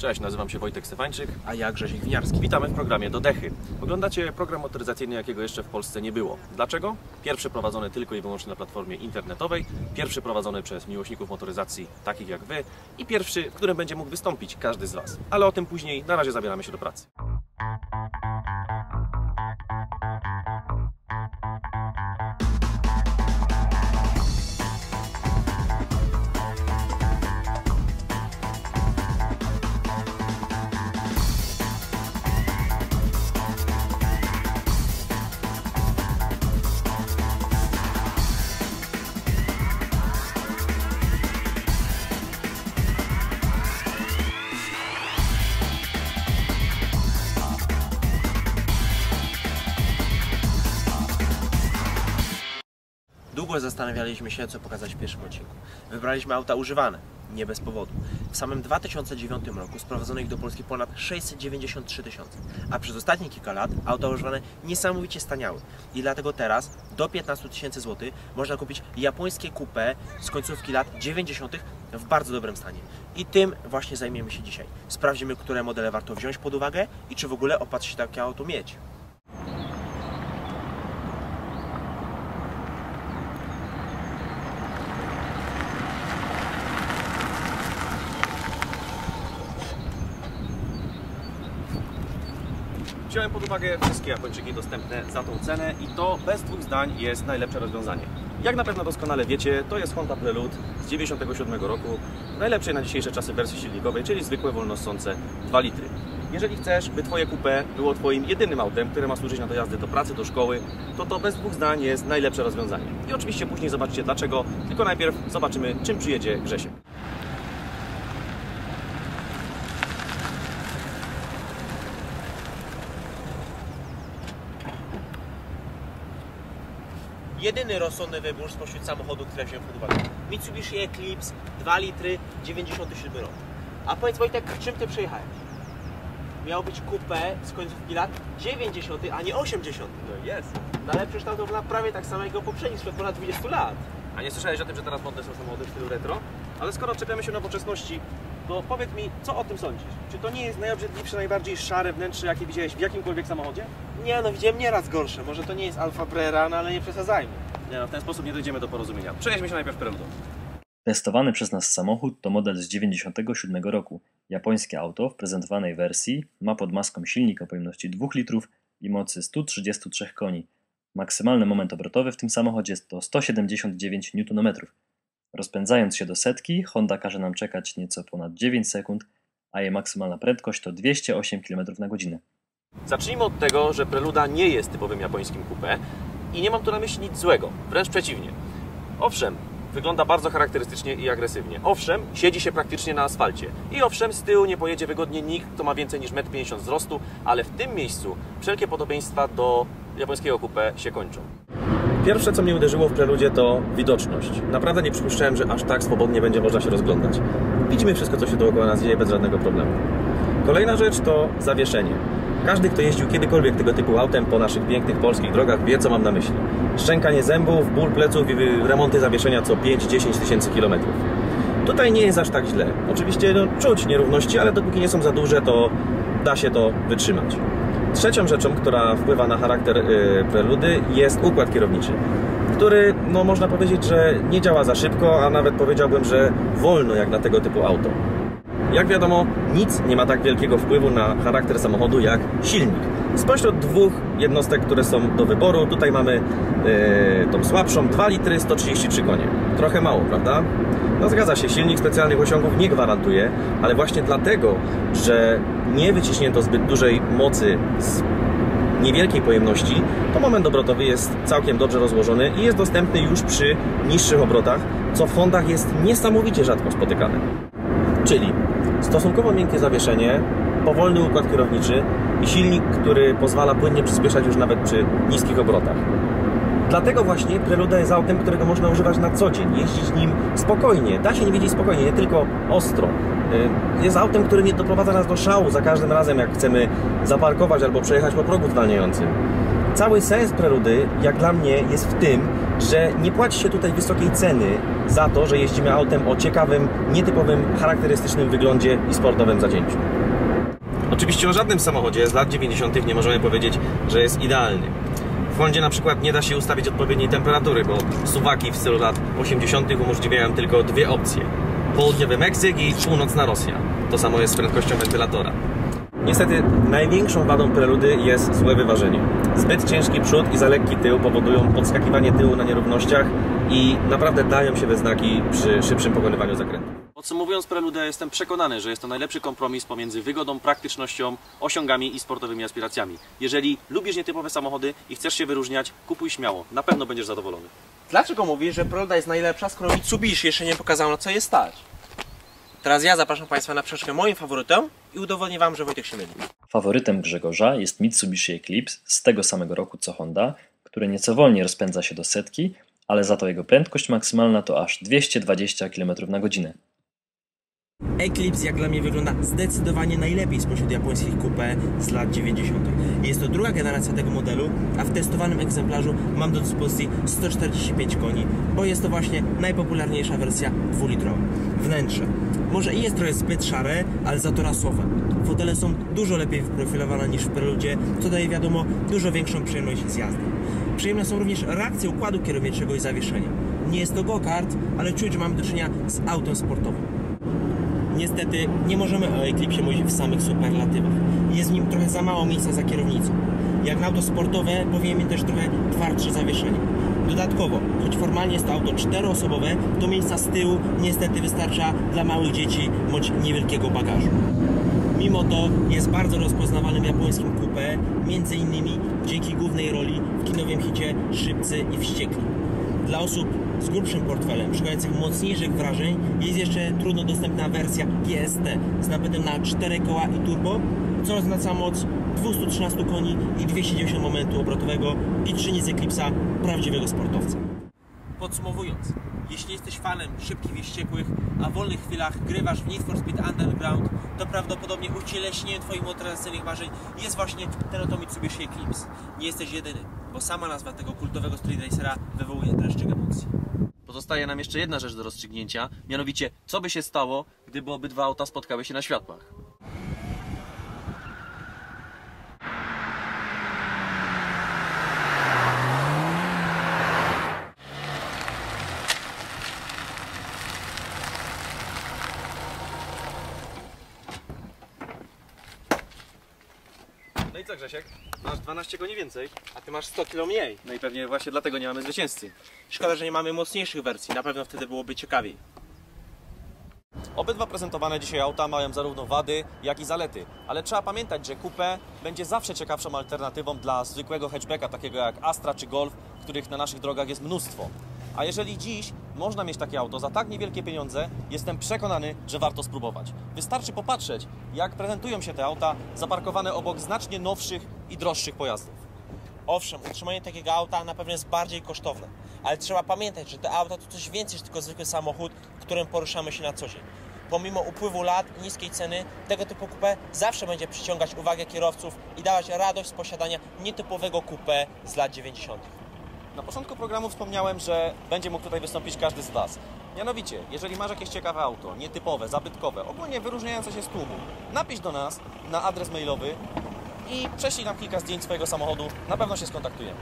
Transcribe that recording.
Cześć, nazywam się Wojtek Stefańczyk. A ja Grzesiek Winiarski. Witamy w programie Do Dechy. Oglądacie program motoryzacyjny, jakiego jeszcze w Polsce nie było. Dlaczego? Pierwszy prowadzony tylko i wyłącznie na platformie internetowej, pierwszy prowadzony przez miłośników motoryzacji takich jak Wy i pierwszy, w którym będzie mógł wystąpić każdy z Was. Ale o tym później, na razie zabieramy się do pracy. Długo zastanawialiśmy się, co pokazać w pierwszym odcinku. Wybraliśmy auta używane, nie bez powodu. W samym 2009 roku sprowadzono ich do Polski ponad 693 tysiące, a przez ostatnie kilka lat auta używane niesamowicie staniały. I dlatego teraz do 15 tysięcy złotych można kupić japońskie coupé z końcówki lat 90. w bardzo dobrym stanie. I tym właśnie zajmiemy się dzisiaj. Sprawdzimy, które modele warto wziąć pod uwagę i czy w ogóle opłaca się takie auto mieć. Wziąłem pod uwagę wszystkie Japończyki dostępne za tą cenę i to bez dwóch zdań jest najlepsze rozwiązanie. Jak na pewno doskonale wiecie, to jest Honda Prelude z 97 roku, najlepszej na dzisiejsze czasy wersji silnikowej, czyli zwykłe wolnossące 2 litry. Jeżeli chcesz, by Twoje coupé było Twoim jedynym autem, które ma służyć na dojazdy do pracy, do szkoły, to to bez dwóch zdań jest najlepsze rozwiązanie. I oczywiście później zobaczycie dlaczego, tylko najpierw zobaczymy czym przyjedzie Grzesiek. Jedyny rozsądny wybór spośród samochodów, które wziąłem pod uwagę. Mitsubishi Eclipse 2 litry 97 rok. A powiedz Wojtek, czym ty przejechałeś? Miało być coupé z końcówki lat 90, a nie 80. No jest. No ale przecież to wygląda prawie tak samo jak go poprzedni sprzed ponad 20 lat. A nie słyszałeś o tym, że teraz modne są samochody w stylu retro? Ale skoro czepiamy się nowoczesności, to powiedz mi, co o tym sądzisz? Czy to nie jest najobrzydliwsze, najbardziej szare wnętrze, jakie widziałeś w jakimkolwiek samochodzie? Nie no, widziałem nieraz gorsze. Może to nie jest Alfa Brera, no ale nie przesadzajmy. Nie no, w ten sposób nie dojdziemy do porozumienia. Przejdźmy się najpierw Preludą. Testowany przez nas samochód to model z 97 roku. Japońskie auto w prezentowanej wersji ma pod maską silnik o pojemności 2 litrów i mocy 133 koni. Maksymalny moment obrotowy w tym samochodzie to 179 Nm. Rozpędzając się do setki, Honda każe nam czekać nieco ponad 9 sekund, a jej maksymalna prędkość to 208 km na godzinę. Zacznijmy od tego, że Preluda nie jest typowym japońskim coupé i nie mam tu na myśli nic złego, wręcz przeciwnie. Owszem, wygląda bardzo charakterystycznie i agresywnie. Owszem, siedzi się praktycznie na asfalcie. I owszem, z tyłu nie pojedzie wygodnie nikt, kto ma więcej niż 1,50 m wzrostu, ale w tym miejscu wszelkie podobieństwa do japońskiego coupé się kończą. Pierwsze, co mnie uderzyło w preludzie, to widoczność. Naprawdę nie przypuszczałem, że aż tak swobodnie będzie można się rozglądać. Widzimy wszystko, co się dookoła nas dzieje bez żadnego problemu. Kolejna rzecz to zawieszenie. Każdy, kto jeździł kiedykolwiek tego typu autem po naszych pięknych polskich drogach, wie, co mam na myśli. Szczękanie zębów, ból pleców i remonty zawieszenia co 5-10 tysięcy kilometrów. Tutaj nie jest aż tak źle. Oczywiście no, czuć nierówności, ale dopóki nie są za duże, to da się to wytrzymać. Trzecią rzeczą, która wpływa na charakter y, preludy jest układ kierowniczy, który no, można powiedzieć, że nie działa za szybko, a nawet powiedziałbym, że wolno jak na tego typu auto. Jak wiadomo, nic nie ma tak wielkiego wpływu na charakter samochodu jak silnik. Spośród dwóch jednostek, które są do wyboru, tutaj mamy yy, tą słabszą 2 litry 133 konie. Trochę mało, prawda? No zgadza się, silnik specjalnych osiągów nie gwarantuje, ale właśnie dlatego, że nie wyciśnięto zbyt dużej mocy z niewielkiej pojemności, to moment obrotowy jest całkiem dobrze rozłożony i jest dostępny już przy niższych obrotach, co w Hondach jest niesamowicie rzadko spotykane. Czyli stosunkowo miękkie zawieszenie, powolny układ kierowniczy i silnik, który pozwala płynnie przyspieszać już nawet przy niskich obrotach. Dlatego właśnie Preluda jest autem, którego można używać na co dzień, jeździć nim spokojnie. Da się nim jeździć spokojnie, nie tylko ostro. Y, Jest autem, który nie doprowadza nas do szału za każdym razem, jak chcemy zaparkować albo przejechać po progu zwalniającym. Cały sens preludy, jak dla mnie, jest w tym, że nie płaci się tutaj wysokiej ceny za to, że jeździmy autem o ciekawym, nietypowym, charakterystycznym wyglądzie i sportowym zacięciu. Oczywiście o żadnym samochodzie z lat 90. nie możemy powiedzieć, że jest idealny. W Hondzie na przykład nie da się ustawić odpowiedniej temperatury, bo suwaki w stylu lat 80. umożliwiają tylko dwie opcje. Południowy Meksyk i północna Rosja. To samo jest z prędkością wentylatora. Niestety największą wadą preludy jest złe wyważenie. Zbyt ciężki przód i za lekki tył powodują podskakiwanie tyłu na nierównościach i naprawdę dają się we znaki przy szybszym pokonywaniu zakrętu. Podsumowując preludę, jestem przekonany, że jest to najlepszy kompromis pomiędzy wygodą, praktycznością, osiągami i sportowymi aspiracjami. Jeżeli lubisz nietypowe samochody i chcesz się wyróżniać, kupuj śmiało. Na pewno będziesz zadowolony. Dlaczego mówisz, że Preluda jest najlepsza, skoro Mitsubishi jeszcze nie pokazał na co jest stać? Teraz ja zapraszam Państwa na przeczkę moim faworytem i udowodnię Wam, że Wojtek się myli. Faworytem Grzegorza jest Mitsubishi Eclipse z tego samego roku co Honda, który nieco wolniej rozpędza się do setki, ale za to jego prędkość maksymalna to aż 220 km na godzinę. Eclipse jak dla mnie wygląda zdecydowanie najlepiej spośród japońskich coupe z lat 90. Jest to druga generacja tego modelu, a w testowanym egzemplarzu mam do dyspozycji 145 koni, bo jest to właśnie najpopularniejsza wersja dwulitrowa. Wnętrze. Może i jest trochę zbyt szare, ale za to rasowe. Fotele są dużo lepiej wyprofilowane niż w Preludzie, co daje wiadomo dużo większą przyjemność z jazdy. Przyjemne są również reakcje układu kierowniczego i zawieszenia. Nie jest to go-kart, ale czuć, że mamy do czynienia z autem sportowym. Niestety nie możemy o Eclipse mówić w samych superlatywach. Jest w nim trochę za mało miejsca za kierownicą. Jak na auto sportowe powinien mieć też trochę twardsze zawieszenie. Dodatkowo, choć formalnie jest to auto czteroosobowe, to miejsca z tyłu niestety wystarcza dla małych dzieci bądź niewielkiego bagażu. Mimo to jest bardzo rozpoznawalnym japońskim coupé, między innymi dzięki głównej roli w kinowym hicie Szybcy i Wściekli. Dla osób z grubszym portfelem, szukających mocniejszych wrażeń, jest jeszcze trudno dostępna wersja GST z napędem na 4 koła i turbo, co oznacza moc 213 koni i 290 momentu obrotowego i czyni z Eclipse'a prawdziwego sportowca. Podsumowując, jeśli jesteś fanem szybkich i wściekłych, a w wolnych chwilach grywasz w Need for Speed Underground, to prawdopodobnie ucieleśnieniem Twoich motoryzacyjnych marzeń jest właśnie ten oto Mitsubishi Eclipse. Nie jesteś jedyny, bo sama nazwa tego kultowego street racera wywołuje dreszczyk emocji. Pozostaje nam jeszcze jedna rzecz do rozstrzygnięcia, mianowicie co by się stało, gdyby obydwa auta spotkały się na światłach. Co Grzesiek? Masz 12 koni więcej. A Ty masz 100 kg mniej. No i pewnie właśnie dlatego nie mamy zwycięzcy. Szkoda, że nie mamy mocniejszych wersji, na pewno wtedy byłoby ciekawiej. Obydwa prezentowane dzisiaj auta mają zarówno wady, jak i zalety, ale trzeba pamiętać, że coupe będzie zawsze ciekawszą alternatywą dla zwykłego hatchbacka, takiego jak Astra czy Golf, których na naszych drogach jest mnóstwo. A jeżeli dziś można mieć takie auto za tak niewielkie pieniądze, jestem przekonany, że warto spróbować. Wystarczy popatrzeć, jak prezentują się te auta zaparkowane obok znacznie nowszych i droższych pojazdów. Owszem, utrzymanie takiego auta na pewno jest bardziej kosztowne, ale trzeba pamiętać, że te auta to coś więcej niż tylko zwykły samochód, którym poruszamy się na co dzień. Pomimo upływu lat i niskiej ceny, tego typu coupé zawsze będzie przyciągać uwagę kierowców i dawać radość z posiadania nietypowego coupé z lat 90. Na początku programu wspomniałem, że będzie mógł tutaj wystąpić każdy z Was. Mianowicie, jeżeli masz jakieś ciekawe auto, nietypowe, zabytkowe, ogólnie wyróżniające się z tłumu, napisz do nas na adres mailowy i prześlij nam kilka zdjęć swojego samochodu, na pewno się skontaktujemy.